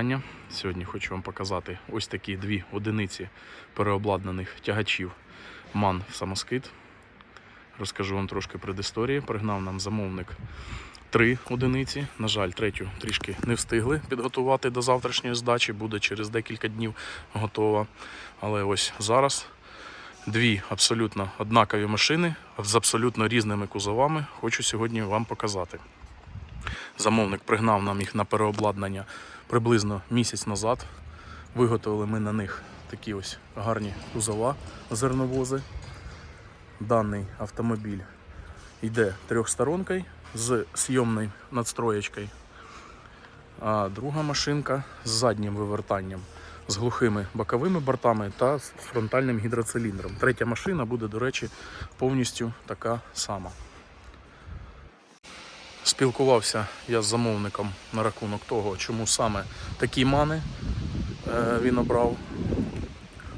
Вітання. Сьогодні хочу вам показати ось такі дві одиниці переобладнаних тягачів МАН в самоскид. Розкажу вам трошки предісторії. Пригнав нам замовник три одиниці. На жаль, третю трішки не встигли підготувати до завтрашньої здачі. Буде через декілька днів готова. Але ось зараз дві абсолютно однакові машини з абсолютно різними кузовами. Хочу сьогодні вам показати. Замовник пригнав нам їх на переобладнання приблизно місяць назад. Виготовили ми на них такі ось гарні кузова зерновози. Даний автомобіль йде трьохсторонкою з зйомною надстроєчкою. А друга машинка з заднім вивертанням, з глухими боковими бортами та з фронтальним гідроциліндром. Третя машина буде, до речі, повністю така сама. Спілкувався я з замовником на рахунок того, чому саме такі мани е, він обрав.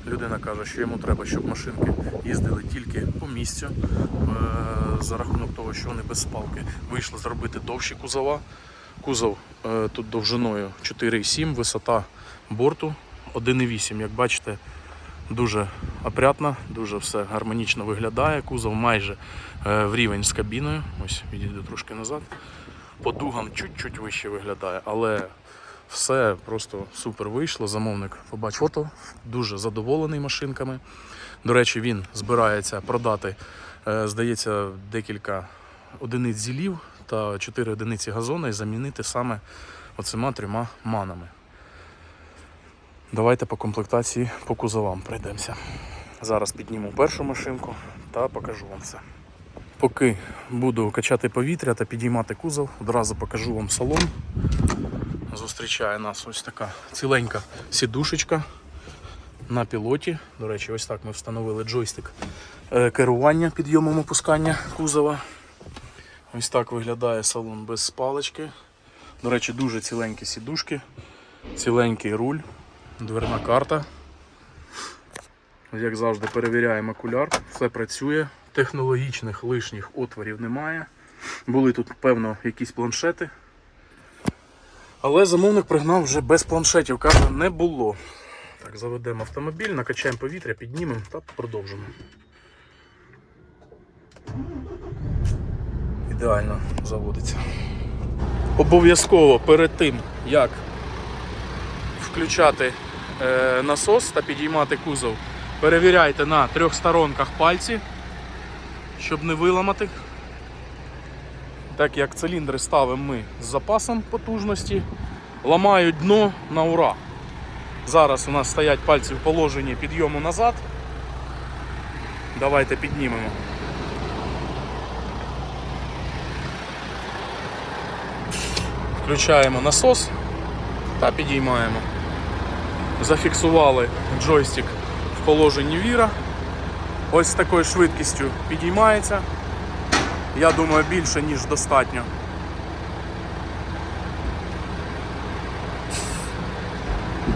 Людина каже, що йому треба, щоб машинки їздили тільки по місцю, е, за рахунок того, що вони без спалки. Вийшло зробити довші кузова. Кузов е, тут довжиною 4,7, висота борту 1,8. Як бачите, дуже опрятно, дуже все гармонічно виглядає. Кузов майже е, в рівень з кабіною. Ось відійду трошки назад. По дугам чуть-чуть вище виглядає, але все просто супер вийшло. Замовник побачив фото, дуже задоволений машинками. До речі, він збирається продати, е, здається, декілька одиниць зілів та 4 одиниці газону і замінити саме оцима трьома манами. Давайте по комплектації по кузовам пройдемося. Зараз підніму першу машинку та покажу вам все. Поки буду качати повітря та підіймати кузов, одразу покажу вам салон. Зустрічає нас ось така ціленька сідушечка на пілоті. До речі, ось так ми встановили джойстик е, керування підйомом опускання кузова. Ось так виглядає салон без спалочки. До речі, дуже ціленькі сідушки, ціленький руль, дверна карта. Як завжди, перевіряємо окуляр, все працює, технологічних лишніх отворів немає. Були тут, певно, якісь планшети. Але замовник пригнав вже без планшетів, каже, не було. Так, заведемо автомобіль, накачаємо повітря, піднімемо та продовжимо. Ідеально заводиться. Обов'язково перед тим, як включати насос та підіймати кузов, перевіряйте на трьох сторонках пальці, щоб не виламати. Так як циліндри ставимо ми з запасом потужності, ламають дно на ура. Зараз у нас стоять пальці в положенні підйому назад. Давайте піднімемо. Включаємо насос та підіймаємо. Зафіксували джойстик в положенні віра. Ось з такою швидкістю підіймається. Я думаю, більше, ніж достатньо.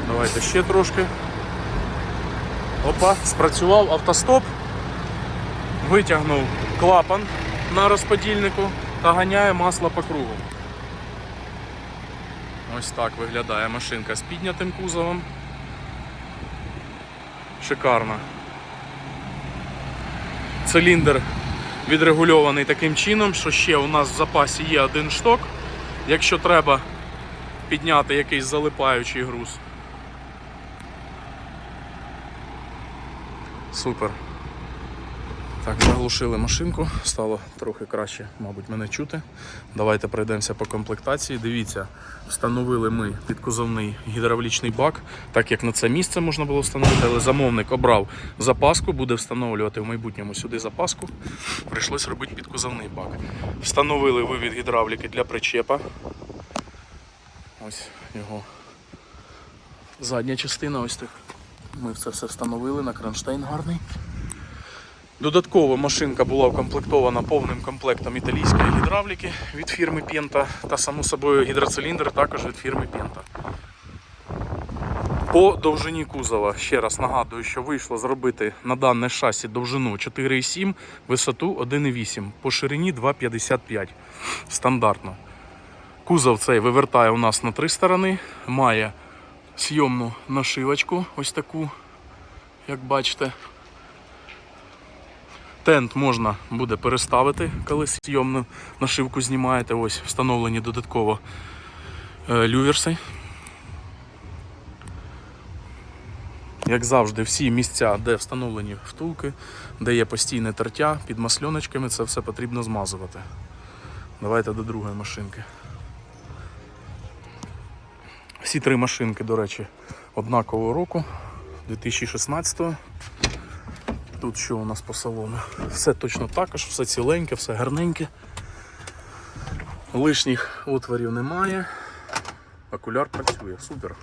Давайте ще трошки. Опа, спрацював автостоп, витягнув клапан на розподільнику та ганяє масло по кругу. Ось так виглядає машинка з піднятим кузовом. Шикарно. Циліндр відрегульований таким чином, що ще у нас в запасі є один шток, якщо треба підняти якийсь залипаючий груз. Супер. Так, заглушили машинку, стало трохи краще, мабуть, мене чути. Давайте пройдемося по комплектації. Дивіться, встановили ми підкузовний гідравлічний бак, так як на це місце можна було встановити, але замовник обрав запаску, буде встановлювати в майбутньому сюди запаску. Прийшлось робити підкузовний бак. Встановили вивід гідравліки для причепа. Ось його задня частина. Ось так. Ми це все встановили на кронштейн гарний. Додатково машинка була укомплектована повним комплектом італійської гідравліки від фірми Penta та само собою гідроциліндр також від фірми Penta. По довжині кузова, ще раз нагадую, що вийшло зробити на дане шасі довжину 4,7, висоту 1,8, по ширині 2,55 стандартно. Кузов цей вивертає у нас на три сторони, має сйомну нашивочку, ось таку, як бачите. Тент можна буде переставити, коли сйомну нашивку знімаєте. Ось встановлені додатково е, люверси. Як завжди, всі місця, де встановлені втулки, де є постійне тертя під масльоночками, це все потрібно змазувати. Давайте до другої машинки. Всі три машинки, до речі, однакового року, 2016-го. Тут що у нас по салону? Все точно також, все ціленьке, все гарненьке. Лишніх отворів немає. Окуляр працює, супер.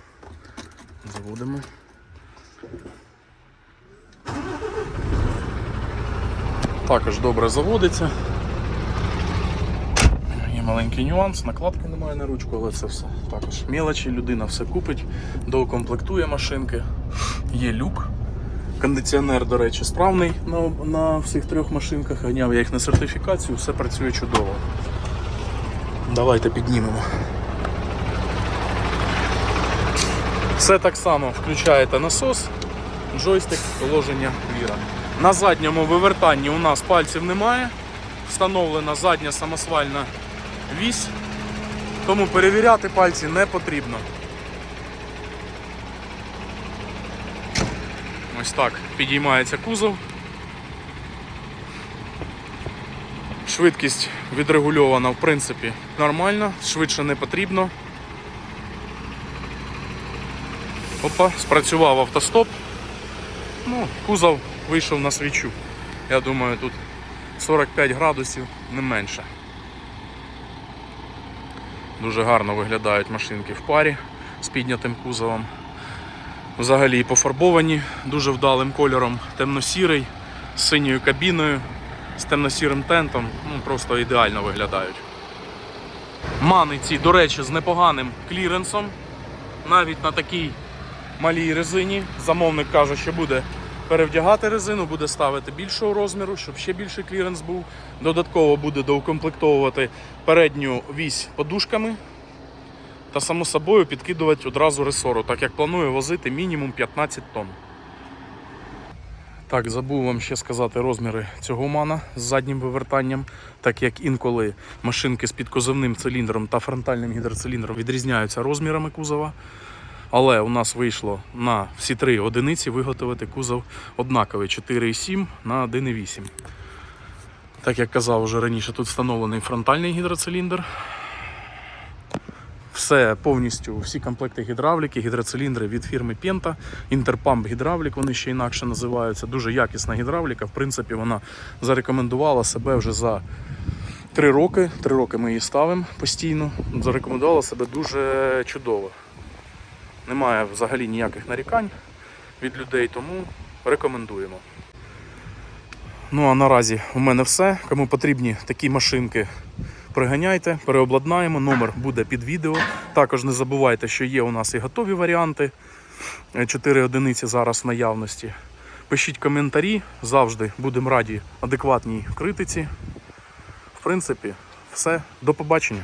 Заводимо. Також добре заводиться. Є маленький нюанс, накладки немає на ручку, але це все також мелочі. Людина все купить, доукомплектує машинки. Є люк. Кондиціонер, до речі, справний на, на всіх трьох машинках. Ганяв я їх на сертифікацію, все працює чудово. Давайте піднімемо. Все так само включаєте насос, джойстик, положення віра. На задньому вивертанні у нас пальців немає. Встановлена задня самосвальна вісь, тому перевіряти пальці не потрібно. Ось так підіймається кузов. Швидкість відрегульована в принципі нормально, швидше не потрібно. Опа, спрацював автостоп. Ну, кузов вийшов на свічу. Я думаю, тут 45 градусів не менше. Дуже гарно виглядають машинки в парі з піднятим кузовом. Взагалі пофарбовані дуже вдалим кольором, темно-сірий, з синьою кабіною, з темно-сірим тентом. Ну, просто ідеально виглядають. Мани ці, до речі, з непоганим кліренсом. Навіть на такій малій резині. Замовник каже, що буде перевдягати резину, буде ставити більшого розміру, щоб ще більший кліренс був. Додатково буде доукомплектовувати передню вісь подушками та само собою підкидувати одразу ресору, так як планує возити мінімум 15 тонн. Так, забув вам ще сказати розміри цього мана з заднім вивертанням, так як інколи машинки з підкозовним циліндром та фронтальним гідроциліндром відрізняються розмірами кузова. Але у нас вийшло на всі три одиниці виготовити кузов однаковий 4,7 на 1,8. Так як казав вже раніше, тут встановлений фронтальний гідроциліндр. Все повністю, всі комплекти гідравліки, гідроциліндри від фірми Penta, Interpump гідравлік, вони ще інакше називаються. Дуже якісна гідравліка. В принципі, вона зарекомендувала себе вже за три роки. Три роки ми її ставимо постійно. Зарекомендувала себе дуже чудово. Немає взагалі ніяких нарікань від людей, тому рекомендуємо. Ну а наразі у мене все. Кому потрібні такі машинки, приганяйте, переобладнаємо. Номер буде під відео. Також не забувайте, що є у нас і готові варіанти. 4 одиниці зараз в наявності. Пишіть коментарі, завжди будемо раді адекватній критиці. В принципі, все. До побачення.